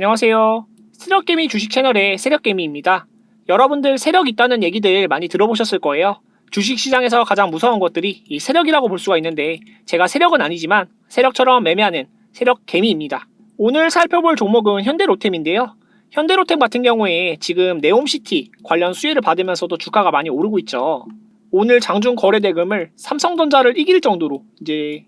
안녕하세요. 세력개미 주식 채널의 세력개미입니다. 여러분들 세력 있다는 얘기들 많이 들어보셨을 거예요. 주식 시장에서 가장 무서운 것들이 이 세력이라고 볼 수가 있는데 제가 세력은 아니지만 세력처럼 매매하는 세력개미입니다. 오늘 살펴볼 종목은 현대로템인데요. 현대로템 같은 경우에 지금 네옴시티 관련 수혜를 받으면서도 주가가 많이 오르고 있죠. 오늘 장중 거래 대금을 삼성전자를 이길 정도로 이제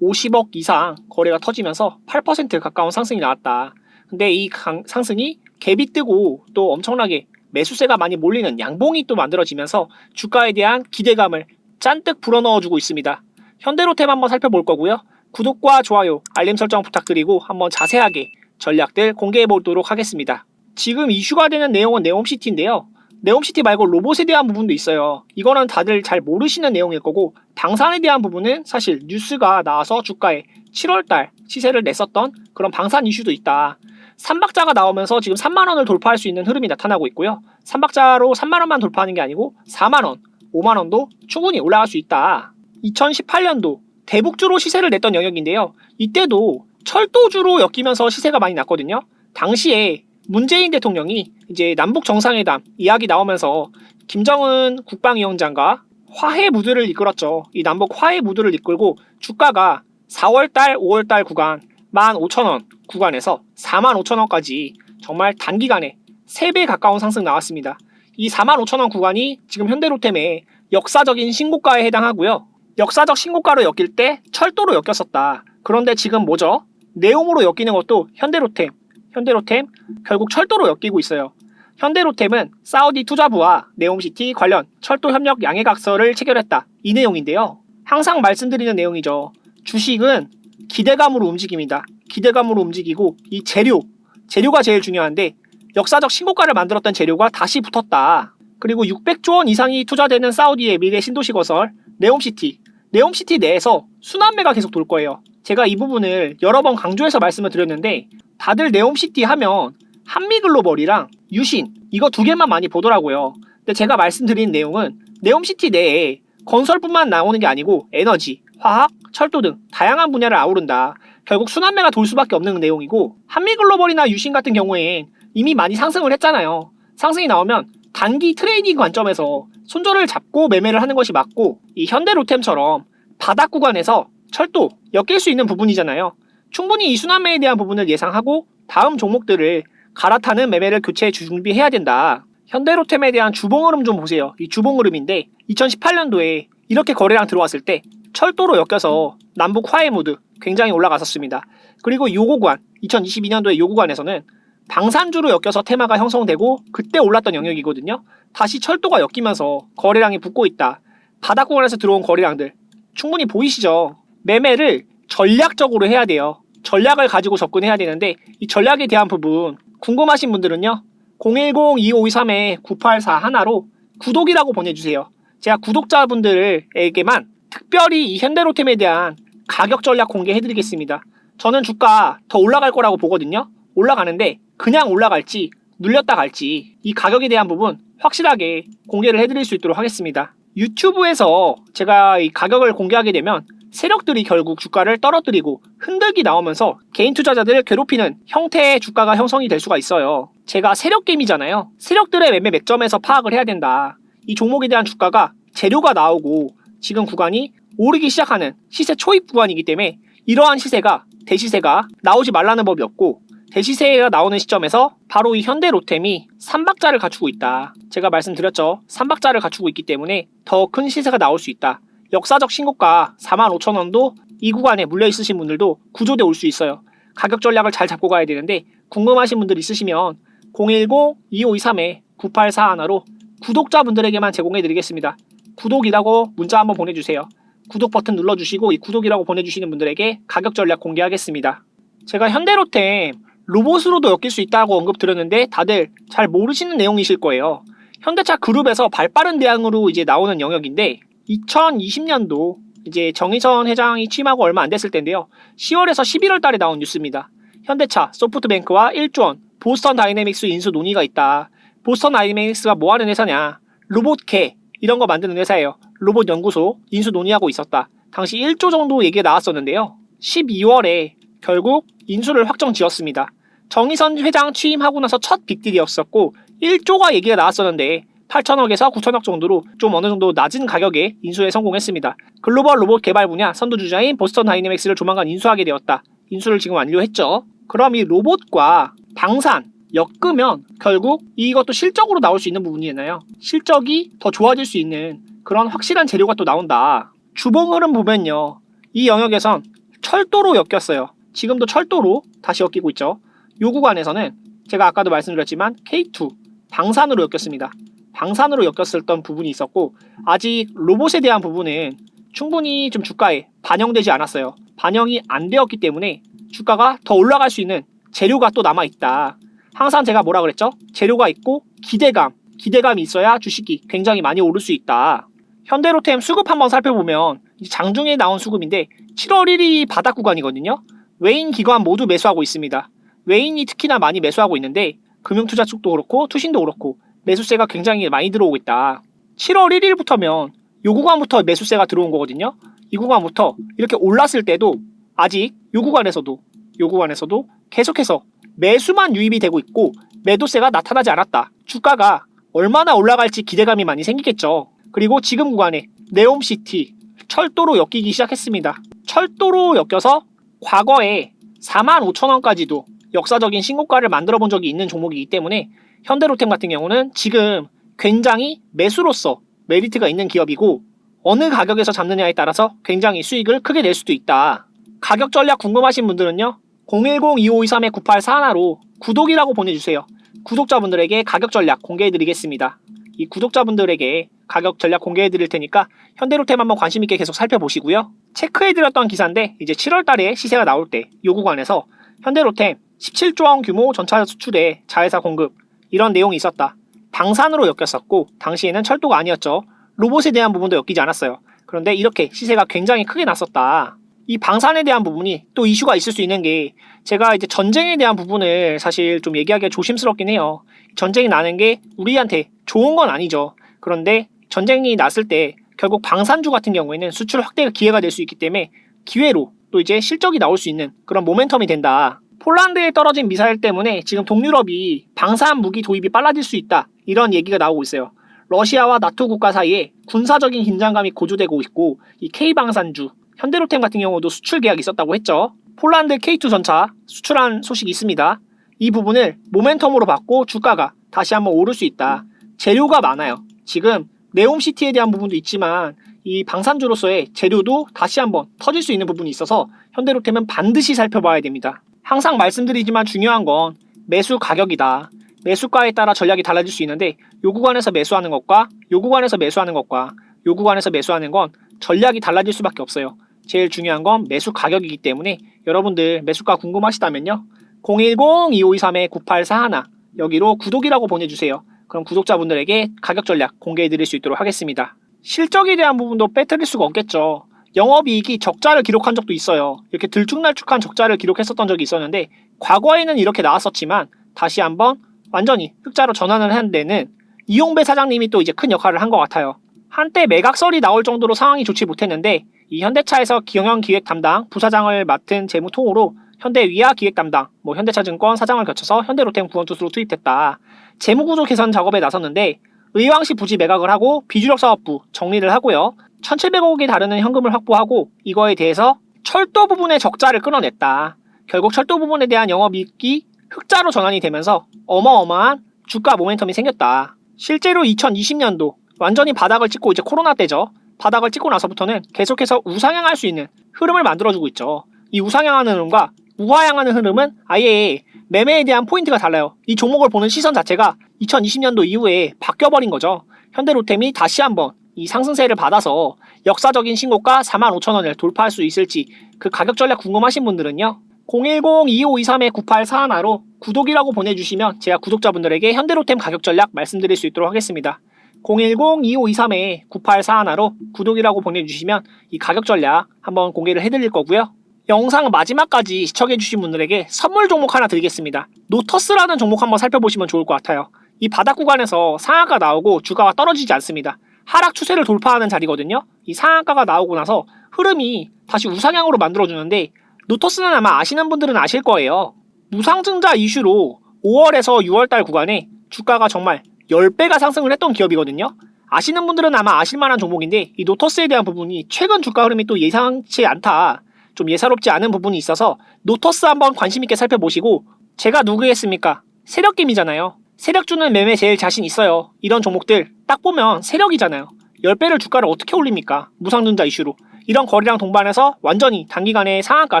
6,450억 이상 거래가 터지면서 8% 가까운 상승이 나왔다. 근데 이 강- 상승이 갭이 뜨고 또 엄청나게 매수세가 많이 몰리는 양봉이 또 만들어지면서 주가에 대한 기대감을 잔뜩 불어넣어주고 있습니다. 현대로템 한번 살펴볼 거고요. 구독과 좋아요, 알림 설정 부탁드리고 한번 자세하게 전략들 공개해 보도록 하겠습니다. 지금 이슈가 되는 내용은 네옴시티인데요. 네옴시티 말고 로봇에 대한 부분도 있어요. 이거는 다들 잘 모르시는 내용일 거고 방산에 대한 부분은 사실 뉴스가 나와서 주가에 7월달 시세를 냈었던 그런 방산 이슈도 있다. 삼박자가 나오면서 지금 3만 원을 돌파할 수 있는 흐름이 나타나고 있고요. 삼박자로 3만 원만 돌파하는 게 아니고 4만 원, 5만 원도 충분히 올라갈 수 있다. 2018년도 대북주로 시세를 냈던 영역인데요. 이때도 철도주로 엮이면서 시세가 많이 났거든요. 당시에 문재인 대통령이 이제 남북 정상회담 이야기 나오면서 김정은 국방위원장과 화해 무드를 이끌었죠. 이 남북 화해 무드를 이끌고 주가가 4월달, 5월달 구간 15,000원 구간에서 45,000원까지 정말 단기간에 3배 가까운 상승 나왔습니다. 이 45,000원 구간이 지금 현대로템의 역사적인 신고가에 해당하고요. 역사적 신고가로 엮일 때 철도로 엮였었다. 그런데 지금 뭐죠? 네옴으로 엮이는 것도 현대로템, 현대로템 결국 철도로 엮이고 있어요. 현대로템은 사우디 투자부와 네옴시티 관련 철도 협력 양해각서를 체결했다. 이 내용인데요. 항상 말씀드리는 내용이죠. 주식은 기대감으로 움직입니다. 기대감으로 움직이고 이 재료, 재료가 제일 중요한데 역사적 신고가를 만들었던 재료가 다시 붙었다. 그리고 600조 원 이상이 투자되는 사우디의 미래 신도시 건설 네옴시티. 네옴시티 내에서 순환매가 계속 돌 거예요. 제가 이 부분을 여러 번 강조해서 말씀을 드렸는데 다들 네옴시티 하면 한미글로벌이랑 유신 이거 두 개만 많이 보더라고요. 근데 제가 말씀드린 내용은 네옴시티 내에 건설뿐만 나오는 게 아니고 에너지, 화학, 철도 등 다양한 분야를 아우른다. 결국 순환매가 돌 수밖에 없는 내용이고 한미글로벌이나 유신 같은 경우엔 이미 많이 상승을 했잖아요. 상승이 나오면 단기 트레이딩 관점에서 손절을 잡고 매매를 하는 것이 맞고 이 현대로템처럼 바닥 구간에서 철도 엮일 수 있는 부분이잖아요. 충분히 이 순환매에 대한 부분을 예상하고 다음 종목들을 갈아타는 매매를 교체 준비해야 된다. 현대로템에 대한 주봉 흐름 좀 보세요. 이 주봉 흐름인데 2018년도에 이렇게 거래량 들어왔을 때 철도로 엮여서 남북 화해 모드 굉장히 올라갔었습니다. 그리고 요 구간 2022년도에 요 구간에서는 방산주로 엮여서 테마가 형성되고 그때 올랐던 영역이거든요. 다시 철도가 엮이면서 거래량이 붙고 있다. 바닥 구간에서 들어온 거래량들 충분히 보이시죠? 매매를 전략적으로 해야 돼요. 전략을 가지고 접근해야 되는데 이 전략에 대한 부분 궁금하신 분들은요. 010-2523-9841 하나로 구독이라고 보내주세요. 제가 구독자분들에게만 특별히 이 현대로템에 대한 가격 전략 공개해드리겠습니다. 저는 주가 더 올라갈 거라고 보거든요. 올라가는데 그냥 올라갈지 눌렸다 갈지 이 가격에 대한 부분 확실하게 공개를 해드릴 수 있도록 하겠습니다. 유튜브에서 제가 이 가격을 공개하게 되면 세력들이 결국 주가를 떨어뜨리고 흔들기 나오면서 개인 투자자들을 괴롭히는 형태의 주가가 형성이 될 수가 있어요. 제가 세력 게임이잖아요. 세력들의 매매 맥점에서 파악을 해야 된다. 이 종목에 대한 주가가 재료가 나오고 지금 구간이 오르기 시작하는 시세 초입 구간이기 때문에 이러한 시세가 대시세가 나오지 말라는 법이 없고 대시세가 나오는 시점에서 바로 이 현대로템이 3박자를 갖추고 있다. 제가 말씀드렸죠. 3박자를 갖추고 있기 때문에 더 큰 시세가 나올 수 있다. 역사적 신고가 45,000원도 이 구간에 물려 있으신 분들도 구조돼 올 수 있어요. 가격 전략을 잘 잡고 가야 되는데 궁금하신 분들 있으시면 010-2523-9841로 구독자분들에게만 제공해 드리겠습니다. 구독이라고 문자 한번 보내주세요. 구독 버튼 눌러주시고 이 구독이라고 보내주시는 분들에게 가격 전략 공개하겠습니다. 제가 현대로템 로봇으로도 엮일 수 있다고 언급드렸는데 다들 잘 모르시는 내용이실 거예요. 현대차 그룹에서 발빠른 대항으로 이제 나오는 영역인데 2020년도 이제 정의선 회장이 취임하고 얼마 안 됐을 텐데요. 10월에서 11월 달에 나온 뉴스입니다. 현대차, 소프트뱅크와 1조 원, 보스턴 다이내믹스 인수 논의가 있다. 보스턴 다이내믹스가 뭐 하는 회사냐? 로봇캐 이런 거 만드는 회사예요. 로봇 연구소 인수 논의하고 있었다. 당시 1조 정도 얘기가 나왔었는데요. 12월에 결국 인수를 확정 지었습니다. 정의선 회장 취임하고 나서 첫 빅딜이었었고 1조가 얘기가 나왔었는데 8천억에서 9천억 정도로 좀 어느 정도 낮은 가격에 인수에 성공했습니다. 글로벌 로봇 개발 분야 선두주자인 보스턴 다이내믹스를 조만간 인수하게 되었다. 인수를 지금 완료했죠. 그럼 이 로봇과 방산 엮으면 결국 이것도 실적으로 나올 수 있는 부분이잖아요. 실적이 더 좋아질 수 있는 그런 확실한 재료가 또 나온다. 주봉 흐름 보면요. 이 영역에선 철도로 엮였어요. 지금도 철도로 다시 엮이고 있죠. 요 구간에서는 제가 아까도 말씀드렸지만 K2 방산으로 엮였습니다. 방산으로 엮였었던 부분이 있었고 아직 로봇에 대한 부분은 충분히 좀 주가에 반영되지 않았어요. 반영이 안 되었기 때문에 주가가 더 올라갈 수 있는 재료가 또 남아 있다. 항상 제가 뭐라 그랬죠? 재료가 있고 기대감, 기대감이 있어야 주식이 굉장히 많이 오를 수 있다. 현대로템 수급 한번 살펴보면 장중에 나온 수급인데 7월 1일이 바닥 구간이거든요. 외인 기관 모두 매수하고 있습니다. 외인이 특히나 많이 매수하고 있는데 금융투자 쪽도 그렇고 투신도 그렇고 매수세가 굉장히 많이 들어오고 있다. 7월 1일부터면 요 구간부터 매수세가 들어온 거거든요. 이 구간부터 이렇게 올랐을 때도 아직 요 구간에서도 요 구간에서도 계속해서 매수만 유입이 되고 있고 매도세가 나타나지 않았다. 주가가 얼마나 올라갈지 기대감이 많이 생기겠죠. 그리고 지금 구간에 네옴시티 철도로 엮이기 시작했습니다. 철도로 엮여서 과거에 4만 5천 원까지도 역사적인 신고가를 만들어 본 적이 있는 종목이기 때문에 현대로템 같은 경우는 지금 굉장히 매수로서 메리트가 있는 기업이고 어느 가격에서 잡느냐에 따라서 굉장히 수익을 크게 낼 수도 있다. 가격 전략 궁금하신 분들은요. 010-2523-9841로 구독이라고 보내주세요. 구독자분들에게 가격 전략 공개해드리겠습니다. 이 구독자분들에게 가격 전략 공개해드릴 테니까 현대로템 한번 관심 있게 계속 살펴보시고요. 체크해드렸던 기사인데 이제 7월달에 시세가 나올 때 요 구간에서 현대로템 17조 원 규모 전차 수출에 자회사 공급 이런 내용이 있었다. 방산으로 엮였었고 당시에는 철도가 아니었죠. 로봇에 대한 부분도 엮이지 않았어요. 그런데 이렇게 시세가 굉장히 크게 났었다. 이 방산에 대한 부분이 또 이슈가 있을 수 있는 게 제가 이제 전쟁에 대한 부분을 사실 좀 얘기하기가 조심스럽긴 해요. 전쟁이 나는 게 우리한테 좋은 건 아니죠. 그런데 전쟁이 났을 때 결국 방산주 같은 경우에는 수출 확대 기회가 될 수 있기 때문에 기회로 또 이제 실적이 나올 수 있는 그런 모멘텀이 된다. 폴란드에 떨어진 미사일 때문에 지금 동유럽이 방산 무기 도입이 빨라질 수 있다. 이런 얘기가 나오고 있어요. 러시아와 나토 국가 사이에 군사적인 긴장감이 고조되고 있고 이 K방산주, 현대로템 같은 경우도 수출 계약이 있었다고 했죠. 폴란드 K2 전차 수출한 소식이 있습니다. 이 부분을 모멘텀으로 받고 주가가 다시 한번 오를 수 있다. 재료가 많아요. 지금 네옴시티에 대한 부분도 있지만 이 방산주로서의 재료도 다시 한번 터질 수 있는 부분이 있어서 현대로템은 반드시 살펴봐야 됩니다. 항상 말씀드리지만 중요한 건 매수 가격이다. 매수가에 따라 전략이 달라질 수 있는데 요 구간에서 매수하는 것과 요 구간에서 매수하는 것과 요 구간에서 매수하는 건 전략이 달라질 수밖에 없어요. 제일 중요한 건 매수 가격이기 때문에 여러분들 매수가 궁금하시다면요. 010-2523-9841 여기로 구독이라고 보내주세요. 그럼 구독자분들에게 가격 전략 공개해 드릴 수 있도록 하겠습니다. 실적에 대한 부분도 빼뜨릴 수가 없겠죠. 영업이익이 적자를 기록한 적도 있어요. 이렇게 들쭉날쭉한 적자를 기록했었던 적이 있었는데 과거에는 이렇게 나왔었지만 다시 한번 완전히 흑자로 전환을 한 데는 이용배 사장님이 또 이제 큰 역할을 한 것 같아요. 한때 매각설이 나올 정도로 상황이 좋지 못했는데 이 현대차에서 경영 기획 담당 부사장을 맡은 재무통으로 현대 위아 기획 담당, 뭐 현대차증권 사장을 거쳐서 현대로템 구원투수로 투입됐다. 재무구조 개선 작업에 나섰는데 의왕시 부지 매각을 하고 비주력 사업부 정리를 하고요. 1,700억이 다르는 현금을 확보하고 이거에 대해서 철도 부분의 적자를 끊어냈다. 결국 철도 부분에 대한 영업이익이 흑자로 전환이 되면서 어마어마한 주가 모멘텀이 생겼다. 실제로 2020년도 완전히 바닥을 찍고 이제 코로나 때죠. 바닥을 찍고 나서부터는 계속해서 우상향할 수 있는 흐름을 만들어주고 있죠. 이 우상향하는 흐름과 우하향하는 흐름은 아예 매매에 대한 포인트가 달라요. 이 종목을 보는 시선 자체가 2020년도 이후에 바뀌어버린 거죠. 현대로템이 다시 한번 이 상승세를 받아서 역사적인 신고가 45,000원을 돌파할 수 있을지 그 가격 전략 궁금하신 분들은요. 010-2523-9841로 구독이라고 보내주시면 제가 구독자분들에게 현대로템 가격 전략 말씀드릴 수 있도록 하겠습니다. 010-2523-9841로 구독이라고 보내주시면 이 가격 전략 한번 공개를 해드릴 거고요. 영상 마지막까지 시청해주신 분들에게 선물 종목 하나 드리겠습니다. 노터스라는 종목 한번 살펴보시면 좋을 것 같아요. 이 바닥 구간에서 상한가 나오고 주가가 떨어지지 않습니다. 하락 추세를 돌파하는 자리거든요. 이 상한가가 나오고 나서 흐름이 다시 우상향으로 만들어주는데 노터스는 아마 아시는 분들은 아실 거예요. 무상증자 이슈로 5월에서 6월달 구간에 주가가 정말 10배가 상승을 했던 기업이거든요. 아시는 분들은 아마 아실만한 종목인데 이 노터스에 대한 부분이 최근 주가 흐름이 또 예상치 않다. 좀 예사롭지 않은 부분이 있어서 노터스 한번 관심 있게 살펴보시고 제가 누구겠습니까? 세력김이잖아요. 세력 주는 매매 제일 자신 있어요. 이런 종목들 딱 보면 세력이잖아요. 10배를 주가를 어떻게 올립니까? 무상증자 이슈로. 이런 거래량 동반해서 완전히 단기간에 상한가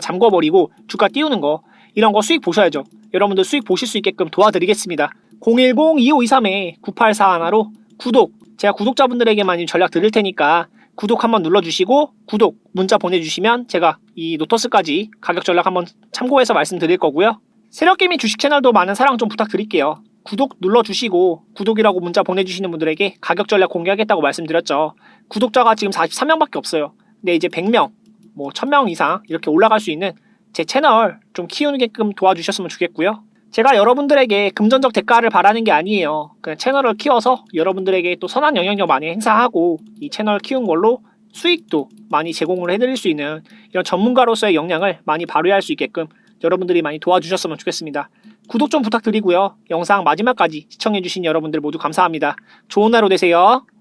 잠궈버리고 주가 띄우는 거 이런 거 수익 보셔야죠. 여러분들 수익 보실 수 있게끔 도와드리겠습니다. 010-2523-9841로 구독 제가 구독자분들에게만 이 전략 드릴 테니까 구독 한번 눌러주시고 구독 문자 보내주시면 제가 이 노터스까지 가격 전략 한번 참고해서 말씀드릴 거고요. 세력개미 주식 채널도 많은 사랑 좀 부탁드릴게요. 구독 눌러주시고 구독이라고 문자 보내주시는 분들에게 가격 전략 공개하겠다고 말씀드렸죠. 구독자가 지금 43명밖에 없어요. 근데 이제 100명, 뭐 1000명 이상 이렇게 올라갈 수 있는 제 채널 좀 키우게끔 도와주셨으면 좋겠고요. 제가 여러분들에게 금전적 대가를 바라는 게 아니에요. 그냥 채널을 키워서 여러분들에게 또 선한 영향력 많이 행사하고 이 채널 키운 걸로 수익도 많이 제공을 해드릴 수 있는 이런 전문가로서의 역량을 많이 발휘할 수 있게끔 여러분들이 많이 도와주셨으면 좋겠습니다. 구독 좀 부탁드리고요. 영상 마지막까지 시청해주신 여러분들 모두 감사합니다. 좋은 하루 되세요.